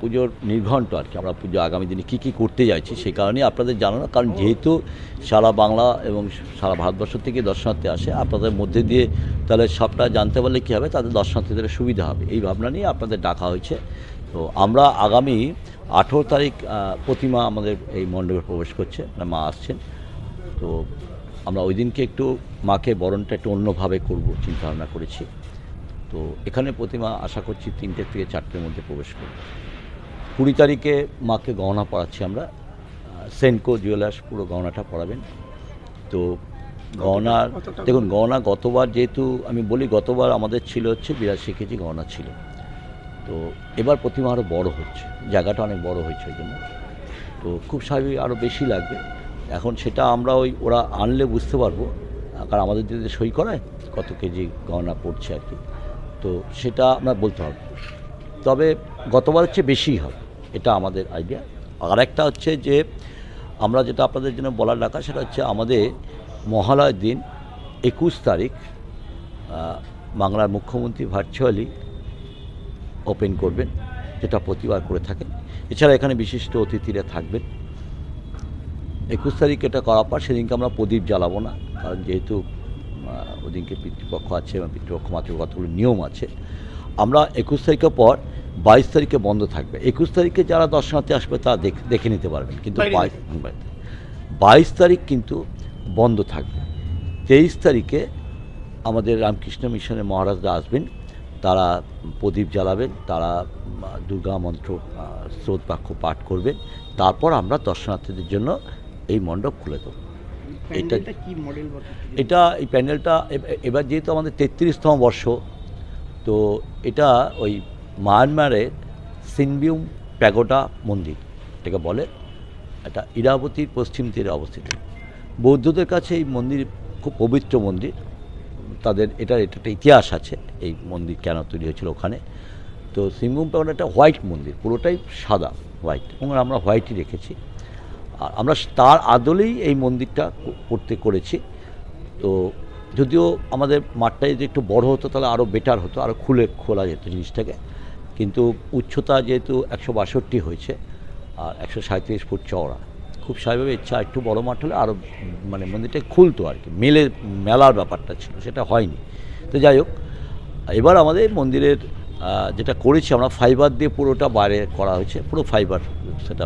পুজোর নির্ঘণ্ট আর কি। আমরা পুজো আগামী দিনে কী কী করতে যাচ্ছি সেই কারণেই আপনাদের জানানো। কারণ যেহেতু সারা বাংলা এবং সারা ভারতবর্ষ থেকে দর্শনার্থী আসে, আপনাদের মধ্যে দিয়ে তাহলে সবটা জানতে পারলে কী হবে? তাদের দর্শনার্থীদের সুবিধা হবে। এই ভাবনা নিয়ে আপনাদের ডাকা হয়েছে। তো আমরা আগামী আঠেরো তারিখ প্রতিমা আমাদের এই মণ্ডপে প্রবেশ করছে। মানে মা আসছেন। তো আমরা ওই দিনকে একটু মাকে বরণটা একটু অন্যভাবে করব চিন্তা ভাবনা করেছি। তো এখানে প্রতিমা আশা করছি তিনটে থেকে চারটের মধ্যে প্রবেশ করবে। কুড়ি তারিখে মাকে গহনা পড়াচ্ছি আমরা। সেনকো জুয়েলার্স পুরো গহনাটা পড়াবেন তো গহনার দেখুন গহনা গতবার যেহেতু আমি বলি গতবার আমাদের ছিল হচ্ছে বিরাশি কেজি গহনা ছিল। তো এবার প্রতিমা আরও বড় হচ্ছে জায়গাটা অনেক বড় হয়েছে ওই জন্য। তো খুব স্বাভাবিক আরও বেশি লাগবে। এখন সেটা আমরা ওই ওরা আনলে বুঝতে পারব কারণ আমাদের যদি সই করায় কত কেজি গহনা পড়ছে আর কি। তো সেটা আমরা বলতে হবে তবে গতবার হচ্ছে বেশিই হবে। এটা আমাদের আইডিয়া আর একটা হচ্ছে যে, আমরা যেটা আপনাদের জন্য বলার রাখা, সেটা হচ্ছে আমাদের মহালয়ের দিন একুশ তারিখ বাংলার মুখ্যমন্ত্রী ভার্চুয়ালি ওপেন করবেন, যেটা প্রতিবার করে থাকেন। এছাড়া এখানে বিশিষ্ট অতিথিরা থাকবেন। একুশ তারিখ এটা করার পর সেদিনকে আমরা প্রদীপ জ্বালাবো না, কারণ যেহেতু ওদিনকে পিতৃপক্ষ আছে, এবং পিতৃপক্ষ মাত্র কতগুলো নিয়ম আছে। আমরা একুশ তারিখের পর বাইশ তারিখে বন্ধ থাকবে। একুশ তারিখে যারা দর্শনার্থী আসবে তা দেখ- দেখে নিতে পারবেন। কিন্তু বাইশ বাইশ তারিখ কিন্তু বন্ধ থাকবে। তেইশ তারিখে আমাদের রামকৃষ্ণ মিশনের মহারাজরা আসবেন। তারা প্রদীপ জ্বালাবেন তারা দুর্গা মন্ত্র স্রোত বাক্য পাঠ করবেন। তারপর আমরা দর্শনার্থীদের জন্য এই মণ্ডপ খুলে দেবো। এটা এটা এই প্যান্ডেলটা এবার যেহেতু আমাদের তেত্রিশতম বর্ষ তো এটা ওই মায়ানমারের সিনবিউম প্যাগোডা মন্দির এটাকে বলে। এটা ইরাবতীর পশ্চিম তীরে অবস্থিত। বৌদ্ধদের কাছে এই মন্দির খুব পবিত্র মন্দির। তাদের এটার এটা একটা ইতিহাস আছে, এই মন্দির কেন তৈরি হয়েছিল ওখানে। তো সিংভূম প্যাগোডা একটা হোয়াইট মন্দির, পুরোটাই সাদা, হোয়াইট এবং আমরা হোয়াইটই রেখেছি। আর আমরা তার আদলেই এই মন্দিরটা করতে করেছি। তো যদিও আমাদের মাঠটা যদি একটু বড় হতো তাহলে আরও বেটার হতো আরও খুলে খোলা যেত জিনিসটাকে। কিন্তু উচ্চতা যেহেতু একশো বাষট্টি হয়েছে আর একশো সাঁত্রিশ ফুট চওড়া। খুব স্বাভাবিক ইচ্ছা একটু বড়ো মাঠ হলে আরও মানে মন্দিরটা খুলতো আর কি, মেলে, মেলার ব্যাপারটা ছিল, সেটা হয়নি। তো যাই হোক, এবার আমাদের মন্দিরের যেটা করেছি আমরা ফাইবার দিয়ে পুরোটা বাইরে করা হয়েছে, পুরো ফাইবার সেটা